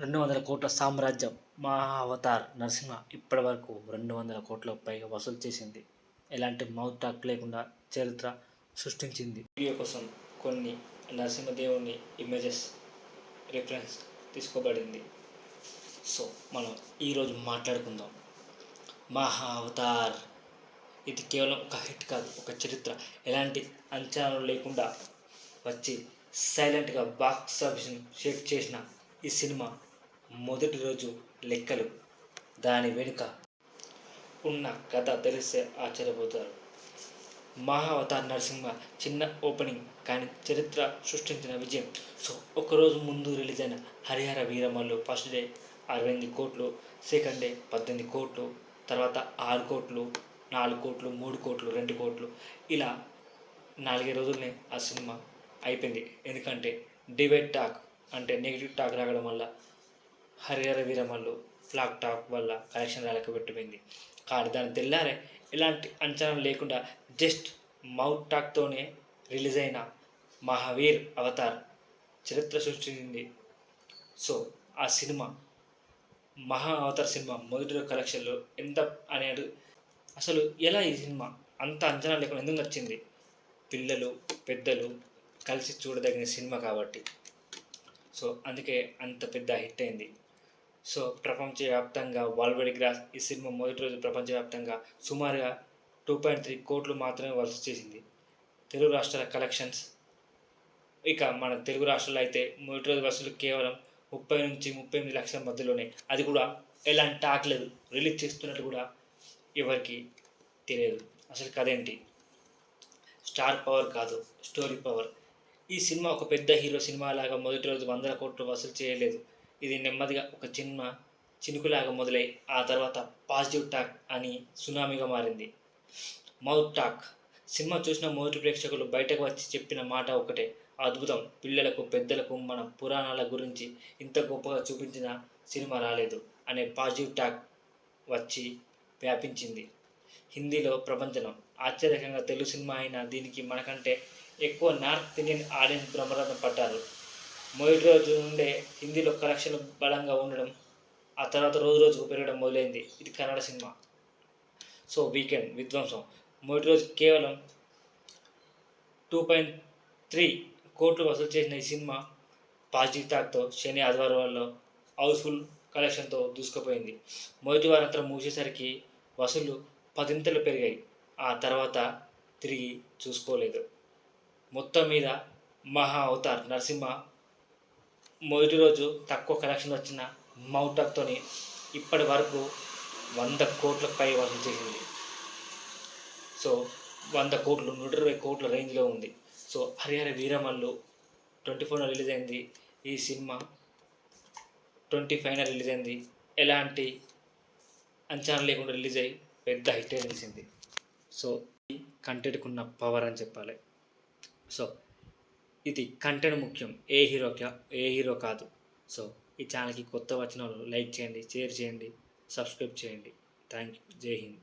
రెండు వందల కోట్ల సామ్రాజ్యం మహా అవతార్ నరసింహ ఇప్పటి వరకు రెండు వందల కోట్ల పైగా వసూలు చేసింది. ఎలాంటి మౌత్ టాక్ లేకుండా చరిత్ర సృష్టించింది. వీడియో కోసం కొన్ని నరసింహదేవుని ఇమేజెస్ రిఫరెన్స్ తీసుకోబడింది. సో మనం ఈరోజు మాట్లాడుకుందాం. మహా అవతార్ ఇది కేవలం ఒక హిట్ కాదు ఒక చరిత్ర. ఎలాంటి అంచనాలు లేకుండా వచ్చి సైలెంట్గా బాక్స్ ఆఫీస్ని షేక్ చేసిన ఈ సినిమా మొదటి రోజు లెక్కలు దాని వెనుక ఉన్న కథ తెలిస్తే ఆశ్చర్యపోతారు. మహావతార్ నరసింహ చిన్న ఓపెనింగ్ కానీ చరిత్ర సృష్టించిన విజయం. సో ఒకరోజు ముందు రిలీజ్ అయిన హరిహర వీరమల్లు ఫస్ట్ డే అరవై ఎనిమిది కోట్లు సెకండ్ డే పద్దెనిమిది కోట్లు తర్వాత ఆరు కోట్లు నాలుగు కోట్లు మూడు కోట్లు రెండు కోట్లు ఇలా నాలుగే రోజులనే ఆ సినిమా అయిపోయింది. ఎందుకంటే డిబేట్ టాక్ అంటే నెగిటివ్ టాక్ రావడం వల్ల హరిహర వీరమల్లు ఫ్లాక్ టాక్ వల్ల కలెక్షన్ రాలేక పెట్టిపోయింది కానీ దాని తెల్లారే ఎలాంటి అంచనా లేకుండా జస్ట్ మౌత్ టాక్తోనే రిలీజ్ అయిన మహావీర్ అవతార్ చరిత్ర సృష్టించింది సో ఆ సినిమా మహా అవతార్ సినిమా మొదటి కలెక్షన్లో ఎంత అనేది అసలు ఎలా ఈ సినిమా అంత అంచనా లేకుండా ఎందుకు నచ్చింది? పిల్లలు పెద్దలు కలిసి చూడదగిన సినిమా కాబట్టి. సో అందుకే అంత పెద్ద హిట్ అయింది. సో ప్రపంచవ్యాప్తంగా వాల్వెడి గ్రాస్ ఈ సినిమా మొదటి రోజు ప్రపంచవ్యాప్తంగా సుమారుగా టూ పాయింట్ త్రీ కోట్లు మాత్రమే వలస చేసింది. తెలుగు రాష్ట్రాల కలెక్షన్స్ ఇక మన తెలుగు రాష్ట్రాల్లో అయితే మొదటి రోజు వసూలు కేవలం ముప్పై నుంచి ముప్పై ఎనిమిది లక్షల మధ్యలోనే. అది కూడా ఎలాంటి టాక్ లేదు. రిలీజ్ చేస్తున్నట్టు కూడా ఎవరికి తెలియదు. అసలు కథ ఏంటి? స్టార్ పవర్ కాదు స్టోరీ పవర్. ఈ సినిమా ఒక పెద్ద హీరో సినిమా లాగా మొదటి రోజు వందల కోట్లు వసూలు చేయలేదు. ఇది నెమ్మదిగా ఒక చిన్న చినుకులాగా మొదలై ఆ తర్వాత పాజిటివ్ టాక్ అని సునామీగా మారింది. Mouth talk. సినిమా చూసిన మొదటి ప్రేక్షకులు బయటకు వచ్చి చెప్పిన మాట ఒకటే. అద్భుతం. పిల్లలకు పెద్దలకు మన పురాణాల గురించి ఇంత గొప్పగా చూపించిన సినిమా రాలేదు అనే పాజిటివ్ టాక్ వచ్చి వ్యాపించింది. హిందీలో ప్రపంచనం ఆశ్చర్యకంగా తెలుగు సినిమా అయిన దీనికి మనకంటే ఎక్కువ నార్త్ ఇండియన్ ఆడియన్స్ బ్రహ్మరథం పడ్డారు. మొదటి రోజు నుండే హిందీలో కలెక్షన్లు బలంగా ఉండడం ఆ తర్వాత రోజు రోజుకు పెరగడం మొదలైంది. ఇది కన్నడ సినిమా. సో వీకెండ్ విధ్వంసం. మొదటి రోజు కేవలం టూ పాయింట్ త్రీ కోట్లు వసూలు చేసిన ఈ సినిమా పాజిటివ్ టాక్తో శని ఆదివారంలో హౌస్ఫుల్ కలెక్షన్తో దూసుకుపోయింది. మొదటి వారంతరం ముగిసేసరికి వసూలు పదింతలు పెరిగాయి. ఆ తర్వాత తిరిగి చూసుకోలేదు. మొత్తం మీద మహా అవతార్ నరసింహ మొదటి రోజు తక్కువ కలెక్షన్ వచ్చిన మౌటక్తోని ఇప్పటి వరకు వంద కోట్ల పై వసూలు చేసింది. సో వంద కోట్లు నూట ఇరవై కోట్ల రేంజ్లో ఉంది. సో హరిహర వీరమల్లు ట్వంటీ ఫోర్న రిలీజ్ అయింది. ఈ సినిమా ట్వంటీ ఫైవ్న రిలీజ్ అయింది. ఎలాంటి అంచనా లేకుండా రిలీజ్ అయ్యి పెద్ద హిట్ నిలిచింది సో ఈ కంటెంట్కి ఉన్న పవర్ అని చెప్పాలి. సో ఇది కంటెంట్ ముఖ్యం. ఏ హీరోకి ఏ హీరో కాదు. సో ఈ ఛానల్కి కొత్త వచ్చిన వాళ్ళు లైక్ చేయండి షేర్ చేయండి సబ్స్క్రైబ్ చేయండి. థ్యాంక్ యూ జై హింద్